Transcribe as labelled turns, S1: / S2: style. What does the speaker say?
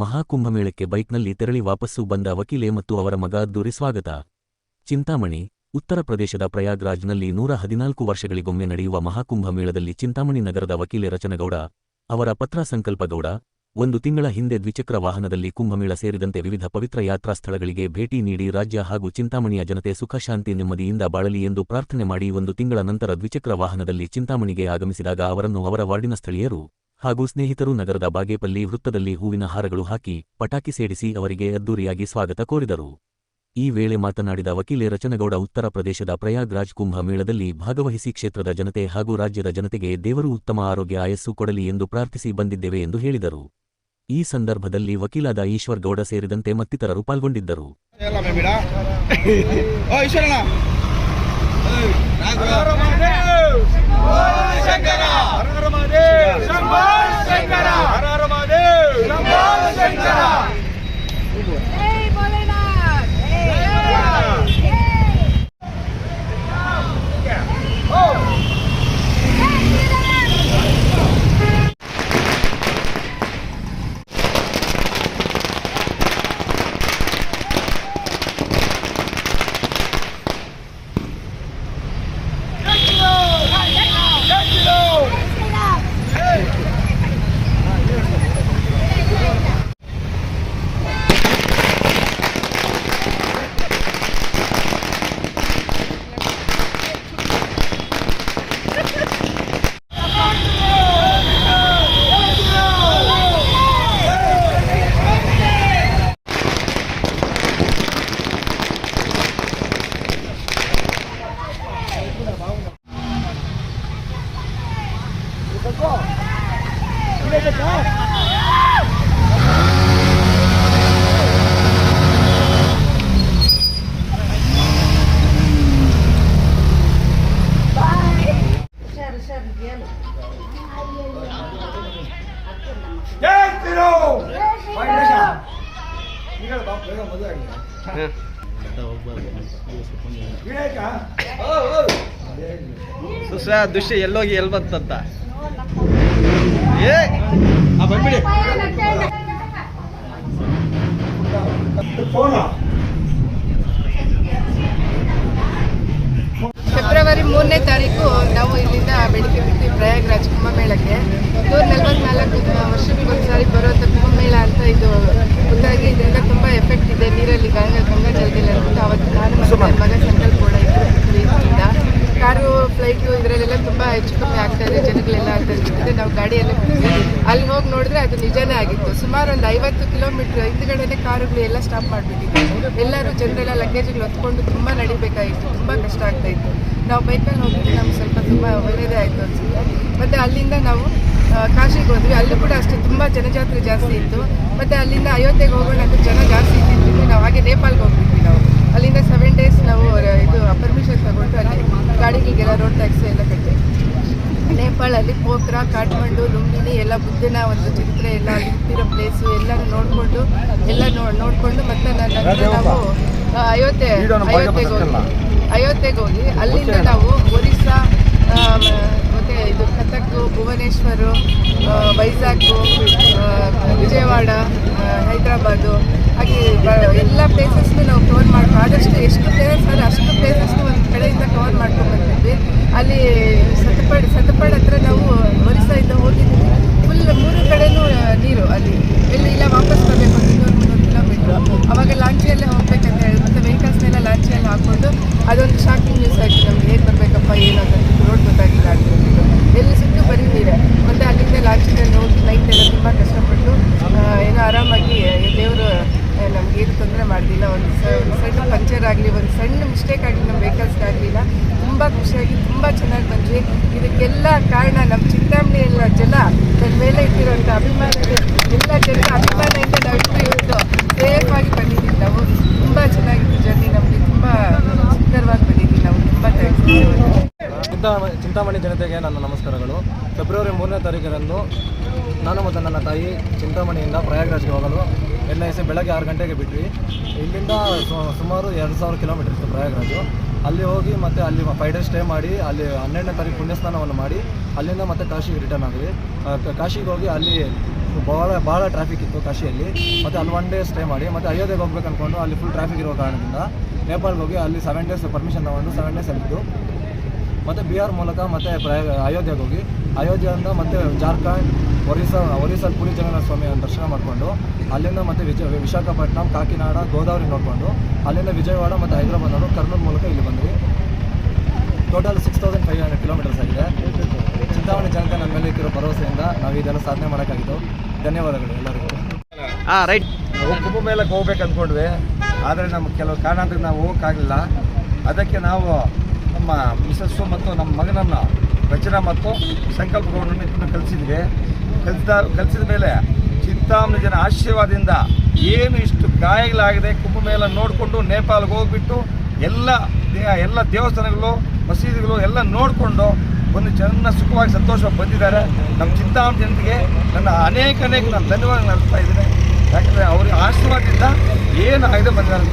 S1: ಮಹಾಕುಂಭಮೇಳಕ್ಕೆ ಬೈಕ್ನಲ್ಲಿ ತೆರಳಿ ವಾಪಸ್ಸು ಬಂದ ವಕೀಲೆ ಮತ್ತು ಅವರ ಮಗ ಅದ್ದೂರಿ ಸ್ವಾಗತ. ಚಿಂತಾಮಣಿ, ಉತ್ತರ ಪ್ರದೇಶದ ಪ್ರಯಾಗ್ರಾಜ್ನಲ್ಲಿ ನೂರ ಹದಿನಾಲ್ಕು ವರ್ಷಗಳಿಗೊಮ್ಮೆ ನಡೆಯುವ ಮಹಾಕುಂಭಮೇಳದಲ್ಲಿ ಚಿಂತಾಮಣಿ ನಗರದ ವಕೀಲೆ ರಚನಗೌಡ, ಅವರ ಪತ್ರ ಸಂಕಲ್ಪಗೌಡ ಒಂದು ತಿಂಗಳ ಹಿಂದೆ ದ್ವಿಚಕ್ರ ವಾಹನದಲ್ಲಿ ಕುಂಭಮೇಳ ಸೇರಿದಂತೆ ವಿವಿಧ ಪವಿತ್ರ ಯಾತ್ರಾ ಸ್ಥಳಗಳಿಗೆ ಭೇಟಿ ನೀಡಿ ರಾಜ್ಯ ಹಾಗೂ ಚಿಂತಾಮಣಿಯ ಜನತೆ ಸುಖ ಶಾಂತಿ ನೆಮ್ಮದಿಯಿಂದ ಬಾಳಲಿ ಎಂದು ಪ್ರಾರ್ಥನೆ ಮಾಡಿ ಒಂದು ತಿಂಗಳ ನಂತರ ದ್ವಿಚಕ್ರ ವಾಹನದಲ್ಲಿ ಚಿಂತಾಮಣಿಗೆ ಆಗಮಿಸಿದಾಗ ಅವರನ್ನು ಅವರ ವಾರ್ಡಿನ ಸ್ಥಳೀಯರು ಹಾಗೂ ಸ್ನೇಹಿತರು ನಗರದ ಬಾಗೇಪಲ್ಲಿ ವೃತ್ತದಲ್ಲಿ ಹೂವಿನ ಹಾರಗಳು ಹಾಕಿ ಪಟಾಕಿ ಸೇಡಿಸಿ ಅವರಿಗೆ ಅದ್ದೂರಿಯಾಗಿ ಸ್ವಾಗತ ಕೋರಿದರು ಈ ವೇಳೆ ಮಾತನಾಡಿದ ವಕೀಲೆ ರಚನಗೌಡ ಉತ್ತರ ಪ್ರದೇಶದ ಪ್ರಯಾಗ್ರಾಜ್ ಕುಂಭ ಮೇಳದಲ್ಲಿ ಭಾಗವಹಿಸಿ ಕ್ಷೇತ್ರದ ಜನತೆ ಹಾಗೂ ರಾಜ್ಯದ ಜನತೆಗೆ ದೇವರು ಉತ್ತಮ ಆರೋಗ್ಯ ಆಯಸ್ಸು ಕೊಡಲಿ ಎಂದು ಪ್ರಾರ್ಥಿಸಿ ಬಂದಿದ್ದೇವೆ ಎಂದು ಹೇಳಿದರು ಈ ಸಂದರ್ಭದಲ್ಲಿ ವಕೀಲಾದ ಈಶ್ವರ್ ಗೌಡ ಸೇರಿದಂತೆ ಮತ್ತಿತರರು ಪಾಲ್ಗೊಂಡಿದ್ದರು
S2: ಎಲ್ಲ ಮೇಬಿಡ
S3: ದೃಶ್ಯ ಎಲ್ಲೋಗಿ ಎಲ್ ಬಂತಂತ ಏ
S2: ಬಂದ್ಬಿಡಿ.
S4: ಫೆಬ್ರವರಿ ಮೂರನೇ ತಾರೀಕು ನಾವು ಇಲ್ಲಿಂದ ಬೆಳಿಗ್ಗೆ ಬಿಟ್ಟು ಪ್ರಯಾಗ್ರಾಜ್ ಕುಂಭಮೇಳಕ್ಕೆ ನೂರ ನಲವತ್ನಾಲ್ಕು ವರ್ಷಗಳಿಗೊಂದ್ಸಾರಿ ಬರುವಂಥ ಕುಂಭಮೇಳ ಅಂತ ಇದು ಗೊತ್ತಾಗಿ ಇದರಿಂದ ತುಂಬ ಎಫೆಕ್ಟ್ ಇದೆ ನೀರಲ್ಲಿ ಗಂಗಾ ಗಂಗಾ ಜಲದಲ್ಲಿ ಅಂದ್ಬಿಟ್ಟು ಅವತ್ತು ನಾನು ಮತ್ತು ನನ್ನ ಮಗ ಸಂಕಲ್ಪ ಕೂಡ ಇಬ್ಬರು ಇದರಿಂದ ಕಾರು ಫ್ಲೈಟು ಇದರಲ್ಲೆಲ್ಲ ತುಂಬ ಹೆಚ್ಚು ಕಮ್ಮಿ ಇದೆ, ಜನಗಳೆಲ್ಲ ಅಂತ ನಾವು ಗಾಡಿಯಲ್ಲಿ. ಅಲ್ಲಿ ಹೋಗಿ ನೋಡಿದ್ರೆ ಅದು ನಿಜಾನೇ ಆಗಿತ್ತು. ಸುಮಾರು ಒಂದು ಐವತ್ತು ಕಿಲೋಮೀಟರ್ ಹಿಂದ್ಗಡೆನೆ ಕಾರುಗಳು ಎಲ್ಲ ಸ್ಟಾಪ್ ಮಾಡ್ಬಿಟ್ಟಿತ್ತು. ಎಲ್ಲರೂ ಜನರೆಲ್ಲ ಲಗೇಜ್ಗಳು ಹೊತ್ಕೊಂಡು ತುಂಬ ನಡಿಬೇಕಾಗಿತ್ತು. ತುಂಬ ಕಷ್ಟ ಆಗ್ತಾ ಇತ್ತು. ನಾವು ಬೈಕಲ್ಲಿ ಹೋಗಿದ್ರೆ ನಮ್ಗೆ ಸ್ವಲ್ಪ ತುಂಬ ಒಳ್ಳೆಯದೇ ಆಯಿತು ಅನಿಸುತ್ತೆ. ಮತ್ತು ಅಲ್ಲಿಂದ ನಾವು ಕಾಶಿಗೆ ಹೋದ್ವಿ. ಅಲ್ಲೂ ಕೂಡ ಅಷ್ಟೇ ತುಂಬ ಜನಜಾತ್ರೆ ಜಾಸ್ತಿ ಇತ್ತು. ಮತ್ತು ಅಲ್ಲಿಂದ ಅಯೋಧ್ಯೆಗೆ ಹೋಗೋಣ ಅಂತ ಜನ ಜಾಸ್ತಿ ಇದ್ದಿದ್ದು ನಾವು ಹಾಗೆ ನೇಪಾಲ್ಗೆ ಹೋಗ್ಬಿಟ್ವಿ ನಾವು ಅಲ್ಲಿಂದ ಸೆವೆನ್ ಡೇಸ್ ನಾವು ಆ, ಇದು ಪರ್ಮಿಷನ್ ತಗೊಂಡು ಅಲ್ಲಿ ಗಾಡಿಗಳಿಗೆಲ್ಲ ರೋಡ್ ಟ್ಯಾಕ್ಸ್ ಎಲ್ಲ ಕಟ್ಟಿ ನೇಪಾಳಲ್ಲಿ ಪೋಖ್ರಾ ಕಾಠ್ಮಂಡು ಲುಂಬಿನಿ ಎಲ್ಲ ಬುದ್ಧನ ಒಂದು ಚರಿತ್ರೆ ಎಲ್ಲ ಹುಟ್ಟಿರೋ ಪ್ಲೇಸು ಎಲ್ಲ ನೋಡಿಕೊಂಡು ಎಲ್ಲ ನೋಡ್ಕೊಂಡು ನೋಡಿಕೊಂಡು ಮತ್ತೆ ನನ್ನ ನಂತರ ನಾವು ಅಯೋಧ್ಯೆ ಅಯೋಧ್ಯೆಗೆ ಹೋಗಿ ಅಯೋಧ್ಯೆಗೆ ಹೋಗಿ ಅಲ್ಲಿಂದ ನಾವು ಒರಿಸ್ಸಾ ಮತ್ತು ಇದು ಕಥಕ್ ಭುವನೇಶ್ವರ ವೈಜಾಗು ವಿಜಯವಾಡ ಹೈದ್ರಾಬಾದು ಹಾಗೆ ಎಲ್ಲ ಪ್ಲೇಸಸ್ನು ನಾವು ಕವರ್ ಮಾಡಿ ಆದಷ್ಟು ಎಷ್ಟು ಪ್ಲೇಸಸ್ ಅಷ್ಟು ಪ್ಲೇಸಸ್ನು ಒಂದು ಕಡೆಯಿಂದ ಕವರ್ ಮಾಡ್ಕೊಂಡು ಅಲ್ಲಿ ಸತಪಡ ಸತಪಡ್ ಅದೊಂದು ಶಾಕಿಂಗ್ ನ್ಯೂಸ್ ಆಯ್ತು. ನಮ್ಗೆ ಹೇಗೆ ಬರಬೇಕಪ್ಪ, ಏನು ಅಂತ ರೋಡ್ ಗೊತ್ತಾಗಿಲ್ಲ. ಎಲ್ಲಿ ಸಿಟ್ಟು ಬರೀ ನೀರೆ ಮತ್ತು ಅಲ್ಲಿಂದ ಲಾಸ್ಟಿನಲ್ಲಿ ಹೋಗಿ ನೈಟ್ ಎಲ್ಲ ತುಂಬ ಕಷ್ಟಪಟ್ಟು ಏನೋ ಆರಾಮಾಗಿ ದೇವರು ನಮ್ಗೆ ಏನು ತೊಂದರೆ ಮಾಡಲಿಲ್ಲ ಒಂದು ಸಣ್ಣ ಪಂಚರ್ ಆಗಲಿ, ಒಂದು ಸಣ್ಣ ಮಿಸ್ಟೇಕ್ ಆಗಲಿ ನಮ್ಮ ವೆಹಿಕಲ್ಸ್ಗೆ ಆಗಲಿಲ್ಲ. ತುಂಬ ಖುಷಿಯಾಗಿ, ತುಂಬ ಚೆನ್ನಾಗಿ ಬಂದ್ವಿ. ಇದಕ್ಕೆಲ್ಲ ಕಾರಣ ನಮ್ಮ ಚಿಂತಾಮಣಿ ಎಲ್ಲ ಜನ ನನ್ನ ಮೇಲೆ ಇಟ್ಟಿರುವಂಥ ಅಭಿಮಾನಿಗಳು. ಎಲ್ಲ ಜನ ಅಭಿಮಾನದಿಂದ ನಾವಿಟ್ಟು ಇವತ್ತು ಸೇಫ್ ಆಗಿ ಬಂದಿದ್ದೀವಿ ನಾವು ತುಂಬ ಚೆನ್ನಾಗಿತ್ತು ಜರ್ನಿ ನಮಗೆ ತುಂಬ ಸುಂದರವಾಗಿ ಬಂದಿದ್ದೀವಿ ನಾವು ತುಂಬ ಥ್ಯಾಂಕ್ಸ್
S5: ಚಿಂತಾ ಚಿಂತಾಮಣಿ ಜನತೆಗೆ ನನ್ನ ನಮಸ್ಕಾರಗಳು. ಫೆಬ್ರವರಿ ಮೂರನೇ ತಾರೀಕಿನಂದು ನಾನು ಮತ್ತು ನನ್ನ ತಾಯಿ ಚಿಂತಾಮಣಿಯಿಂದ ಪ್ರಯಾಗ್ರಾಜ್ಗೆ ಹೋಗಲು ಎನ್ ಐ ಬೆಳಗ್ಗೆ ಆರು ಗಂಟೆಗೆ ಬಿಟ್ವಿ. ಇಲ್ಲಿಂದ ಸುಮಾರು ಎರಡು ಸಾವಿರ ಕಿಲೋಮೀಟರ್ ಇತ್ತು ಪ್ರಯಾಗ್ರಾಜು. ಅಲ್ಲಿ ಹೋಗಿ ಮತ್ತೆ ಅಲ್ಲಿ ಫೈವ್ ಡೇಸ್ ಸ್ಟೇ ಮಾಡಿ, ಅಲ್ಲಿ ಹನ್ನೆರಡನೇ ತಾರೀಕು ಪುಣ್ಯಸ್ನಾನವನ್ನು ಮಾಡಿ, ಅಲ್ಲಿಂದ ಮತ್ತೆ ಕಾಶಿಗೆ ರಿಟರ್ನ್ ಆದ್ವಿ. ಕಾಶಿಗೆ ಹೋಗಿ ಅಲ್ಲಿ ಭಾಳ ಭಾಳ ಟ್ರಾಫಿಕ್ ಇತ್ತು ಕಾಶಿಯಲ್ಲಿ. ಮತ್ತು ಅಲ್ಲಿ ಒನ್ ಡೇ ಸ್ಟೇ ಮಾಡಿ, ಮತ್ತು ಅಯೋಧ್ಯೆಗೆ ಹೋಗ್ಬೇಕು ಅಂದ್ಕೊಂಡು ಅಲ್ಲಿ ಫುಲ್ ಟ್ರಾಫಿಕ್ ಇರೋ ಕಾರಣದಿಂದ ನೇಪಾಳ್ಗೆ ಹೋಗಿ ಅಲ್ಲಿ ಸೆವೆನ್ ಡೇಸ್ ಪರ್ಮಿಷನ್ ತೊಗೊಂಡು ಸೆವೆನ್ ಡೇಸ್ ಅಲ್ಲಿದ್ದು. ಮತ್ತು ಬಿಹಾರ್ ಮೂಲಕ ಮತ್ತೆ ಅಯೋಧ್ಯೆಗೆ ಹೋಗಿ. ಅಯೋಧ್ಯೆಯಿಂದ ಮತ್ತೆ ಜಾರ್ಖಂಡ್ ಒರಿಸ್ಸಾ ಒರಿಸ್ಸಾ ಪುರಿ ಜಗನ್ನಾಥ ಸ್ವಾಮಿಯ ದರ್ಶನ ಮಾಡಿಕೊಂಡು ಅಲ್ಲಿಂದ ಮತ್ತೆ ವಿಜಯ ವಿಶಾಖಪಟ್ಟಣಂ ಕಾಕಿನಾಡ ಗೋದಾವರಿ ನೋಡಿಕೊಂಡು ಅಲ್ಲಿಂದ ವಿಜಯವಾಡ ಮತ್ತು ಹೈದರಾಬಾದ್ ಅವರು ಕರ್ನೂಲ್ ಮೂಲಕ ಇಲ್ಲಿ ಬಂದ್ವಿ. Total six thousand five hundred kilometres ಆಗಿದೆ. ಚಿಂತಾಮಣಿ ಜನತೆ ನಮ್ಮ ಮೇಲೆ ಇಟ್ಟಿರೋ ಭರವಸೆಯಿಂದ ನಾವು ಇದೆಲ್ಲ ಸಾಧನೆ ಮಾಡೋಕ್ಕಾಗಿತ್ತು ಧನ್ಯವಾದಗಳು ಎಲ್ಲರಿಗೂ.
S3: ಹಾಂ ರೈಟ್.
S2: ನಾವು ಮೇಲೆ ಹೋಗ್ಬೇಕು ಅಂದ್ಕೊಂಡ್ವಿ. ಆದರೆ ನಮ್ಗೆ ಕೆಲವು ಕಾರಣದಿಂದ ನಾವು ಹೋಗೋಕ್ಕಾಗಲಿಲ್ಲ. ಅದಕ್ಕೆ ನಾವು ನಮ್ಮ ಮಿಸಸ್ಸು ಮತ್ತು ನಮ್ಮ ಮಗನನ್ನು ರಚನಾ ಮತ್ತು ಸಂಕಲ್ಪ ಗೌರವ ಕಲಿಸಿದ್ವಿ ಕಲಿಸಿದ ಕಲಿಸಿದ ಮೇಲೆ ಚಿಂತಾಮಣಿ ಜನ ಆಶೀರ್ವಾದದಿಂದ ಏನು ಇಷ್ಟು ಗಾಯಗಳಾಗಿದೆ ಮೇಲೆ ನೋಡಿಕೊಂಡು ನೇಪಾಲ್ಗೆ ಹೋಗ್ಬಿಟ್ಟು ಎಲ್ಲ ಎಲ್ಲ ದೇವಸ್ಥಾನಗಳು, ಮಸೀದಿಗಳು ಎಲ್ಲ ನೋಡಿಕೊಂಡು ಒಂದು ಜನ ಸುಖವಾಗಿ ಸಂತೋಷವಾಗಿ ಬಂದಿದ್ದಾರೆ. ನಮ್ಮ ಚಿಂತಾಮಣಿ ಜನತೆಗೆ ನನ್ನ ಅನೇಕ ಅನೇಕ ನಾನು ಧನ್ಯವಾದ ನಡೆಸ್ತಾ ಇದ್ದೀನಿ. ಯಾಕಂದರೆ ಅವ್ರಿಗೆ ಆಶೀರ್ವಾದದಿಂದ ಏನು ಆಗಿದೆ ಬಂದಿದ್ದಾರೆ.